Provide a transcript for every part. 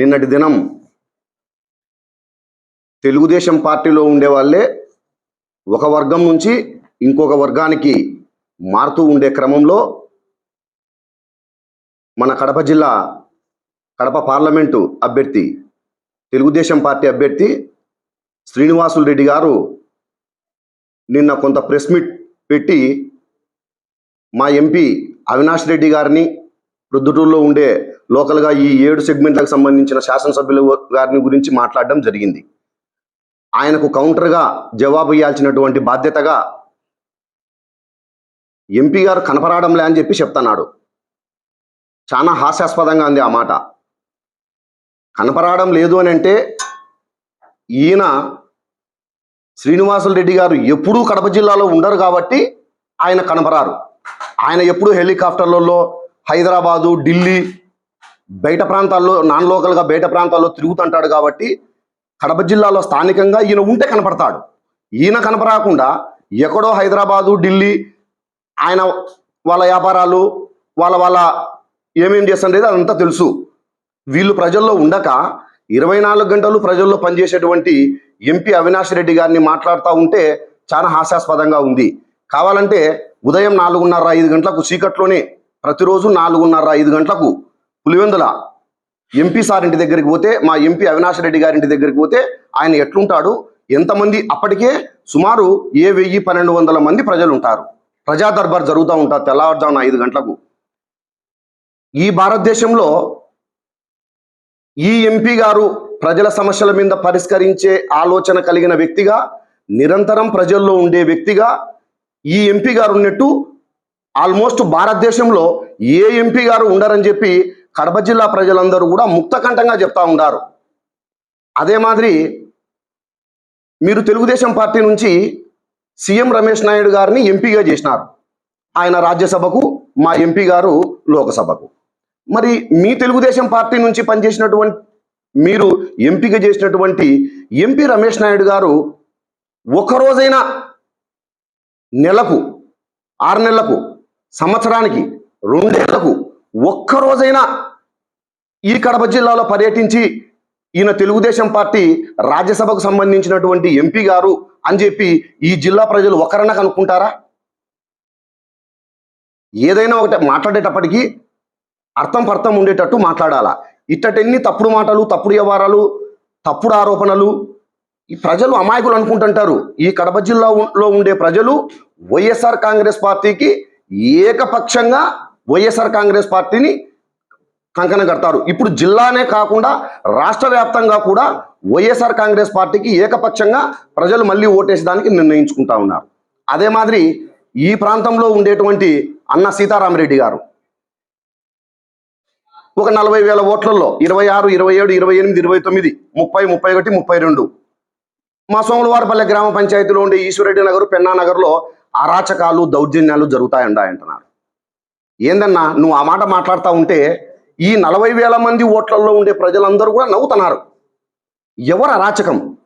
నిన్నటి దినం తెలుగుదేశం పార్టీలో ఉండే వాళ్ళే ఒక వర్గం నుంచి ఇంకొక వర్గానికి మారుతూ ఉండే క్రమంలో మన కడప జిల్లా కడప పార్లమెంటు అభ్యర్థి తెలుగుదేశం పార్టీ అభ్యర్థి శ్రీనివాసులు రెడ్డి గారు నిన్న కొంత ప్రెస్ మీట్ పెట్టి మా ఎంపీ అవినాష్ రెడ్డి గారిని ప్రొద్దుటూరులో ఉండే లోకల్గా ఈ ఏడు సెగ్మెంట్లకు సంబంధించిన శాసనసభ్యుల గారిని గురించి మాట్లాడడం జరిగింది. ఆయనకు కౌంటర్గా జవాబు ఇవ్వాల్సినటువంటి బాధ్యతగా ఎంపీ గారు కనపరాడంలే అని చెప్పి చెప్తున్నాడు. చాలా హాస్యాస్పదంగా ఉంది ఆ మాట. కనపరాడం లేదు అని అంటే ఈయన శ్రీనివాసులు రెడ్డి గారు ఎప్పుడూ కడప జిల్లాలో ఉండరు కాబట్టి ఆయన కనపరారు. ఆయన ఎప్పుడూ హెలికాప్టర్లలో హైదరాబాదు ఢిల్లీ బయట ప్రాంతాల్లో నాన్ లోకల్గా బయట ప్రాంతాల్లో తిరుగుతుంటాడు కాబట్టి కడప జిల్లాలో స్థానికంగా ఈయన ఉంటే కనపడతాడు. ఈయన కనపరాకుండా ఎక్కడో హైదరాబాదు ఢిల్లీ ఆయన వాళ్ళ వ్యాపారాలు వాళ్ళ వాళ్ళ ఏమేం చేస్తుండేది అదంతా తెలుసు. వీళ్ళు ప్రజల్లో ఉండక ఇరవై నాలుగు గంటలు ప్రజల్లో పనిచేసేటువంటి ఎంపీ అవినాష్ రెడ్డి గారిని మాట్లాడుతూ ఉంటే చాలా హాస్యాస్పదంగా ఉంది. కావాలంటే ఉదయం నాలుగున్నర ఐదు గంటలకు చీకట్లోనే ప్రతిరోజు నాలుగున్నర ఐదు గంటలకు పులివెందుల ఎంపీ సార్ ఇంటి దగ్గరికి పోతే మా ఎంపీ అవినాష్ రెడ్డి గారి ఇంటి దగ్గరికి పోతే ఆయన ఎట్లుంటాడు? ఎంతమంది అప్పటికే సుమారు ఏ వెయ్యి పన్నెండు వందల మంది ప్రజలు ఉంటారు ప్రజా దర్బార్ జరుగుతూ ఉంటారు తెల్లవారుజామున ఐదు గంటలకు. ఈ భారతదేశంలో ఈ ఎంపీ గారు ప్రజల సమస్యల మీద పరిష్కరించే ఆలోచన కలిగిన వ్యక్తిగా నిరంతరం ప్రజల్లో ఉండే వ్యక్తిగా ఈ ఎంపీ గారు ఉన్నట్టు ఆల్మోస్ట్ భారతదేశంలో ఏ ఎంపీ గారు ఉండరని చెప్పి కడప జిల్లా ప్రజలందరూ కూడా ముక్తకంఠంగా చెప్తా ఉన్నారు. అదే మాదిరి మీరు తెలుగుదేశం పార్టీ నుంచి సీఎం రమేష్ నాయుడు గారిని ఎంపీగా చేసినారు. ఆయన రాజ్యసభకు మా ఎంపీ గారు లోకసభకు. మరి మీ తెలుగుదేశం పార్టీ నుంచి పనిచేసినటువంటి మీరు ఎంపిక చేసినటువంటి ఎంపీ రమేష్ నాయుడు గారు ఒకరోజైనా నెలకు ఆరు నెలలకు సంవత్సరానికి రెండేళ్ళకు ఒక్కరోజైనా ఈ కడప జిల్లాలో పర్యటించి ఈయన తెలుగుదేశం పార్టీ రాజ్యసభకు సంబంధించినటువంటి ఎంపీ గారు అని చెప్పి ఈ జిల్లా ప్రజలు ఒకరన్నా కనుక్కుంటారా? ఏదైనా ఒకటి మాట్లాడేటప్పటికీ అర్థం పర్థం ఉండేటట్టు మాట్లాడాలా? ఇట్టటెన్ని తప్పుడు మాటలు తప్పుడు వ్యవహారాలు తప్పుడు ఆరోపణలు ఈ ప్రజలు అమాయకులు అనుకుంటుంటారు. ఈ కడప జిల్లాలో ఉండే ప్రజలు వైఎస్ఆర్ కాంగ్రెస్ పార్టీకి ఏకపక్షంగా వైఎస్ఆర్ కాంగ్రెస్ పార్టీని కంకణం కడతారు. ఇప్పుడు జిల్లానే కాకుండా రాష్ట్ర వ్యాప్తంగా కూడా వైఎస్ఆర్ కాంగ్రెస్ పార్టీకి ఏకపక్షంగా ప్రజలు మళ్ళీ ఓటేసేదానికి నిర్ణయించుకుంటా ఉన్నారు. అదే మాదిరి ఈ ప్రాంతంలో ఉండేటువంటి అన్న సీతారామరెడ్డి గారు ఒక నలభై వేల ఓట్లలో ఇరవై ఆరు ఇరవై ఏడు ఇరవై ఎనిమిది ఇరవై తొమ్మిది ముప్పై ముప్పై ఒకటి ముప్పై రెండు. మా సోమలవారిపల్లె గ్రామ పంచాయతీలో ఉండే ఈశ్వరెడ్డి నగర్ పెన్నా నగర్లో అరాచకాలు దౌర్జన్యాలు జరుగుతాయంటాయంటున్నారు ఏందన్నా నువ్వు ఆ మాట మాట్లాడుతూ ఉంటే ఈ నలభై వేల మంది ఓట్లలో ఉండే ప్రజలందరూ కూడా నవ్వుతున్నారు. ఎవరు అరాచకం?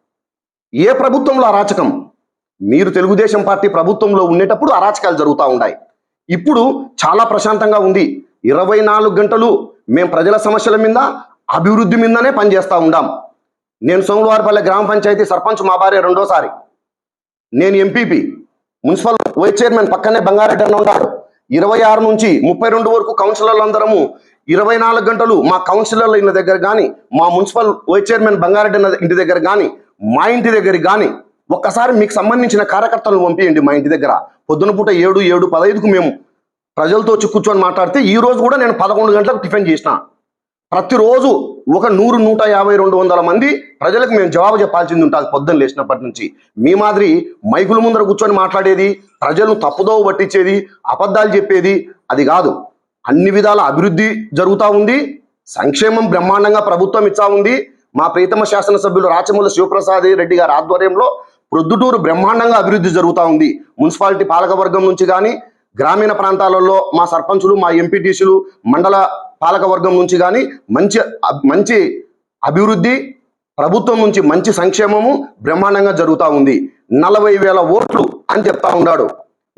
ఏ ప్రభుత్వంలో అరాచకం? మీరు తెలుగుదేశం పార్టీ ప్రభుత్వంలో ఉండేటప్పుడు అరాచకాలు జరుగుతూ ఉన్నాయి ఇప్పుడు చాలా ప్రశాంతంగా ఉంది. ఇరవై నాలుగు గంటలు మేము ప్రజల సమస్యల మీద అభివృద్ధి మీదనే పనిచేస్తూ ఉండాం. నేను సోమవారపల్లె గ్రామ పంచాయతీ సర్పంచ్ మా భార్య రెండోసారి. నేను ఎంపీపీ. మున్సిపల్ వైస్ చైర్మన్ పక్కనే బంగారెడ్డి అన్న ఉన్నారు ఇరవై ఆరు నుంచి ముప్పై రెండు వరకు కౌన్సిలర్లు అందరము ఇరవై నాలుగు గంటలు మా కౌన్సిలర్ల ఇంటి దగ్గర కానీ మా మున్సిపల్ వైస్ చైర్మన్ బంగారెడ్డి ఇంటి దగ్గర కానీ మా ఇంటి దగ్గర కానీ ఒక్కసారి మీకు సంబంధించిన కార్యకర్తలను పంపించండి మా ఇంటి దగ్గర. పొద్దున పూట ఏడు ఏడు పదహైదుకు మేము ప్రజలతో వచ్చి కూర్చొని మాట్లాడితే ఈ రోజు కూడా నేను పదకొండు గంటలకు టిఫిన్ చేసిన. ప్రతిరోజు ఒక నూరు నూట యాభై రెండు వందల మంది ప్రజలకు మేము జవాబు చెప్పాల్సింది ఉంటుంది పొద్దున్న లేచినప్పటి నుంచి. మీ మాదిరి మైకుల ముందర కూర్చొని మాట్లాడేది ప్రజలను తప్పుదోవ పట్టించేది అబద్ధాలు చెప్పేది అది కాదు. అన్ని విధాల అభివృద్ధి జరుగుతూ ఉంది. సంక్షేమం బ్రహ్మాండంగా ప్రభుత్వం ఇచ్చా ఉంది. మా ప్రీతమ శాసనసభ్యులు రాచమూల శివప్రసాద్ రెడ్డి గారి ఆధ్వర్యంలో ప్రొద్దుటూరు బ్రహ్మాండంగా అభివృద్ధి జరుగుతూ ఉంది. మున్సిపాలిటీ పాలకవర్గం నుంచి కానీ గ్రామీణ ప్రాంతాలలో మా సర్పంచులు మా ఎంపీటీసీలు మండల పాలకవర్గం నుంచి కానీ మంచి మంచి అభివృద్ధి ప్రభుత్వం నుంచి మంచి సంక్షేమము బ్రహ్మాండంగా జరుగుతూ ఉంది. నలభై వేల ఓట్లు అని చెప్తా ఉన్నాడు.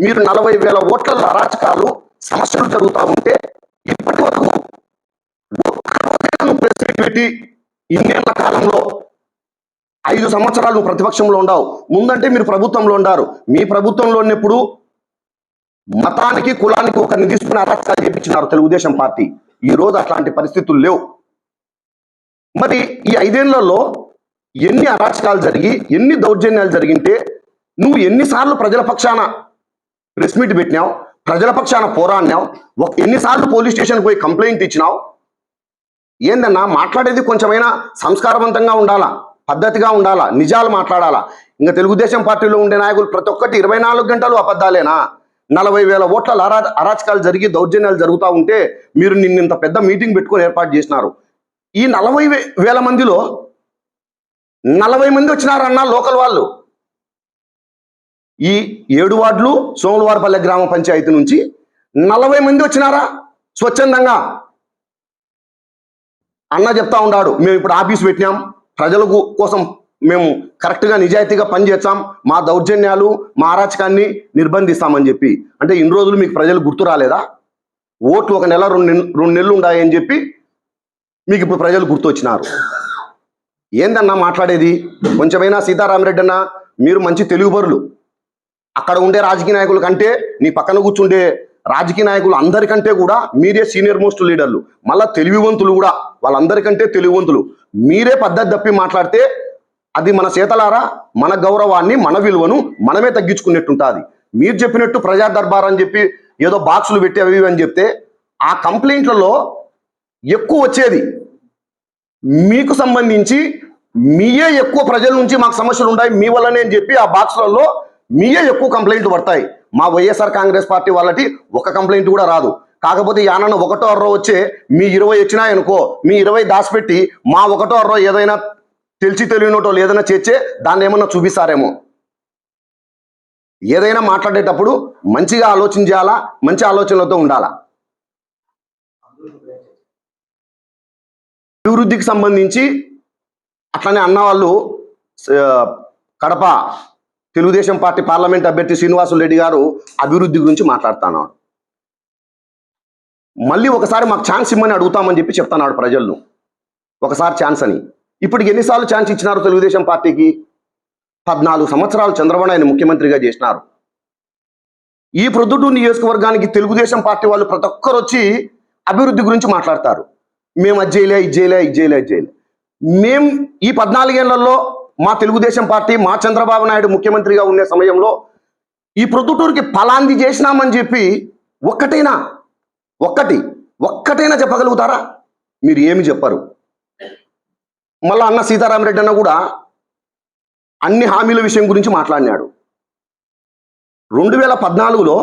మీరు నలభై వేల ఓట్ల అరాచకాలు సమస్యలు జరుగుతూ ఉంటే ఇప్పటి వరకు పెట్టి ఇన్నేళ్ళ కాలంలో ఐదు సంవత్సరాలు ప్రతిపక్షంలో ఉండవు. ముందంటే మీరు ప్రభుత్వంలో ఉండారు. మీ ప్రభుత్వంలో ఉన్నప్పుడు మతానికి కులానికి ఒక నిధిస్తున్న అరాచకాలు చేపించినారు తెలుగుదేశం పార్టీ. ఈ రోజు అట్లాంటి పరిస్థితులు లేవు. మరి ఈ ఐదేళ్ళలో ఎన్ని అరాచకాలు జరిగి ఎన్ని దౌర్జన్యాలు జరిగింటే నువ్వు ఎన్నిసార్లు ప్రజల పక్షాన ప్రెస్ మీట్ పెట్టినావు ప్రజల పక్షాన పోరాడినావు ఒక ఎన్నిసార్లు పోలీస్ స్టేషన్కి పోయి కంప్లైంట్ ఇచ్చినావు? ఏందన్నా మాట్లాడేది కొంచెమైనా సంస్కారవంతంగా ఉండాలా? పద్ధతిగా ఉండాలా? నిజాలు మాట్లాడాలా? ఇంకా తెలుగుదేశం పార్టీలో ఉండే నాయకులు ప్రతి ఒక్కటి ఇరవై నాలుగు గంటలు అబద్ధాలేనా? నలభై వేల ఓట్ల అరా అరాచకాలు జరిగి దౌర్జన్యాలు జరుగుతూ ఉంటే మీరు నిన్న ఇంత పెద్ద మీటింగ్ పెట్టుకొని ఏర్పాటు చేసినారు. ఈ నలభై వే- వేల మందిలో నలభై మంది వచ్చినారన్న లోకల్ వాళ్ళు. ఈ ఏడు వార్డులు సోమవారపల్లె గ్రామ పంచాయతీ నుంచి నలభై మంది వచ్చినారా? స్వచ్ఛందంగా. అన్న చెప్తా ఉన్నాడు మేము ఇప్పుడు ఆఫీస్ పెట్టినాం. ప్రజలకు కోసం మేము కరెక్ట్గా నిజాయితీగా పనిచేస్తాం మా దౌర్జన్యాలు మా అరాచకాన్ని నిర్బంధిస్తామని చెప్పి. అంటే ఇన్ని రోజులు మీకు ప్రజలు గుర్తు రాలేదా? ఓట్లు ఒక నెల రెండు నెలలు రెండు నెలలు ఉన్నాయని చెప్పి మీకు ఇప్పుడు ప్రజలు గుర్తొచ్చినారు. ఏందన్నా మాట్లాడేది? కొంచెమైనా సీతారామరెడ్డి అన్న మీరు మంచి తెలుగుబరులు అక్కడ ఉండే రాజకీయ నాయకుల కంటే నీ పక్కన కూర్చుండే రాజకీయ నాయకులు అందరికంటే కూడా మీరే సీనియర్ మోస్ట్ లీడర్లు. మళ్ళా తెలివివంతులు కూడా వాళ్ళందరికంటే తెలివివంతులు. మీరే పద్ధతి తప్పి మాట్లాడితే అది మన చేతలారా మన గౌరవాన్ని మన విలువను మనమే తగ్గించుకున్నట్టుంటుంది. మీరు చెప్పినట్టు ప్రజా దర్బార్ అని చెప్పి ఏదో బాక్సులు పెట్టి అవి అని చెప్తే ఆ కంప్లైంట్లలో ఎక్కువ వచ్చేది. మీకు సంబంధించి మీయే ఎక్కువ ప్రజల నుంచి మాకు సమస్యలు ఉన్నాయి మీ వల్లనే అని చెప్పి ఆ బాక్స్లలో మీయే ఎక్కువ కంప్లైంట్లు పడతాయి. మా వైఎస్ఆర్ కాంగ్రెస్ పార్టీ వాళ్ళకి ఒక కంప్లైంట్ కూడా రాదు. కాకపోతే యానన్న ఒకటో అర్రో వచ్చే మీ ఇరవై వచ్చినాయనుకో మీ ఇరవై దాచిపెట్టి మా ఒకటో అర్రో ఏదైనా తెలిసి తెలియనోటో ఏదైనా చేర్చే దాన్ని ఏమన్నా చూపిస్తారేమో. ఏదైనా మాట్లాడేటప్పుడు మంచిగా ఆలోచించాలా మంచి ఆలోచనలతో ఉండాలా? అభివృద్ధికి సంబంధించి అట్లనే అన్న వాళ్ళు కడప తెలుగుదేశం పార్టీ పార్లమెంట్ అభ్యర్థి శ్రీనివాసులు రెడ్డి గారు అభివృద్ధి గురించి మాట్లాడుతున్నాడు. మళ్ళీ ఒకసారి మాకు ఛాన్స్ ఇమ్మని అడుగుతామని చెప్పి చెప్తున్నాడు ప్రజలను ఒకసారి ఛాన్స్ అని. ఇప్పటికి ఎన్నిసార్లు ఛాన్స్ ఇచ్చినారు తెలుగుదేశం పార్టీకి? పద్నాలుగు సంవత్సరాలు చంద్రబాబు ఆయన ముఖ్యమంత్రిగా చేసినారు. ఈ ప్రొద్దుటూరు నియోజకవర్గానికి తెలుగుదేశం పార్టీ వాళ్ళు ప్రతి ఒక్కరు వచ్చి అభివృద్ధి గురించి మాట్లాడతారు. మేము అది చేయలే ఇది చేయలే ఇది చేయలే ఇది చేయలే. మేం ఈ పద్నాలుగేళ్ళలో మా తెలుగుదేశం పార్టీ మా చంద్రబాబు నాయుడు ముఖ్యమంత్రిగా ఉండే సమయంలో ఈ ప్రొద్దుటూరుకి ఫలాంది చేసినామని చెప్పి ఒక్కటైనా? ఒక్కటి. ఒక్కటైనా చెప్పగలుగుతారా? మీరు ఏమి చెప్పరు. మళ్ళీ అన్న సీతారామరెడ్డి అన్న కూడా అన్ని హామీల విషయం గురించి మాట్లాడినాడు. రెండు వేల పద్నాలుగులో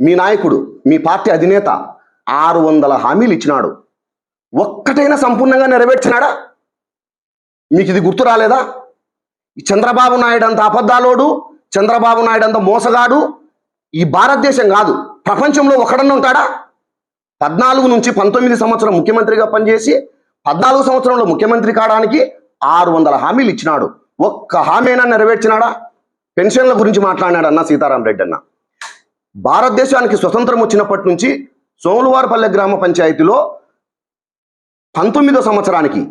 మీ నాయకుడు మీ పార్టీ అధినేత ఆరు వందల హామీలు ఇచ్చినాడు. ఒక్కటైనా సంపూర్ణంగా నెరవేర్చినాడా? మీకు ఇది గుర్తు రాలేదా? చంద్రబాబు నాయుడు అంత అబద్ధాలోడు చంద్రబాబు నాయుడు అంత మోసగాడు ఈ భారతదేశం కాదు ప్రపంచంలో ఒకడన్నా ఉంటాడా? పద్నాలుగు నుంచి పంతొమ్మిది సంవత్సరం ముఖ్యమంత్రిగా పనిచేసి పద్నాలుగు సంవత్సరంలో ముఖ్యమంత్రి కావడానికి ఆరు వందల హామీలు ఇచ్చినాడు. ఒక్క హామీనా నెరవేర్చినాడా? పెన్షన్ల గురించి మాట్లాడినాడు అన్న సీతారాం రెడ్డి అన్న. భారతదేశానికి స్వతంత్రం వచ్చినప్పటి నుంచి సోములవారపల్లె గ్రామ పంచాయతీలో పంతొమ్మిదో సంవత్సరానికి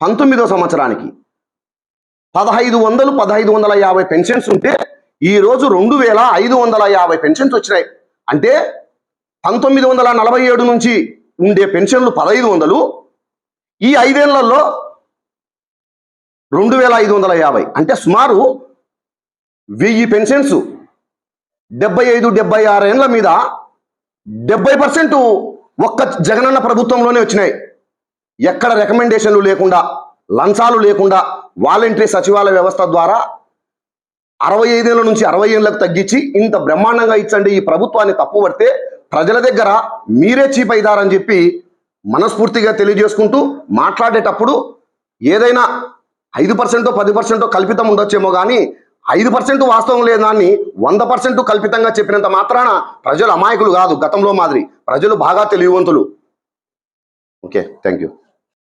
పంతొమ్మిదో సంవత్సరానికి పదహైదు వందలు పదహైదు వందల యాభై పెన్షన్స్ ఉంటే ఈ రోజు రెండు వేల ఐదు వందల యాభై పెన్షన్స్ వచ్చినాయి. అంటే పంతొమ్మిది వందల నలభై ఏడు నుంచి ఉండే పెన్షన్లు పదహైదు వందలు ఈ ఐదేళ్ళలో రెండు వేల ఐదు వందల యాభై అంటే సుమారు వెయ్యి పెన్షన్స్ డెబ్బై ఐదు డెబ్బై ఆరు ఏళ్ళ మీద డెబ్బై పర్సెంట్ ఒక్క జగనన్న ప్రభుత్వంలోనే వచ్చినాయి. ఎక్కడ రికమెండేషన్లు లేకుండా లంచాలు లేకుండా వాలంటరీ సచివాలయ వ్యవస్థ ద్వారా అరవై ఐదేళ్ళ నుంచి అరవై ఏళ్ళకు తగ్గించి ఇంత బ్రహ్మాండంగా ఇచ్చండి ఈ ప్రభుత్వాన్ని తప్పు పడితే ప్రజల దగ్గర మీరే చీప్ అవుతారని చెప్పి మనస్ఫూర్తిగా తెలియజేసుకుంటూ మాట్లాడేటప్పుడు ఏదైనా ఐదు పర్సెంటో పది పర్సెంటో కల్పితం ఉండొచ్చేమో కానీ ఐదు పర్సెంట్ వాస్తవం లేదాన్ని వంద పర్సెంట్ కల్పితంగా చెప్పినంత మాత్రాన ప్రజలు అమాయకులు కాదు గతంలో మాదిరి. ప్రజలు బాగా తెలివివంతులు. Okay thank you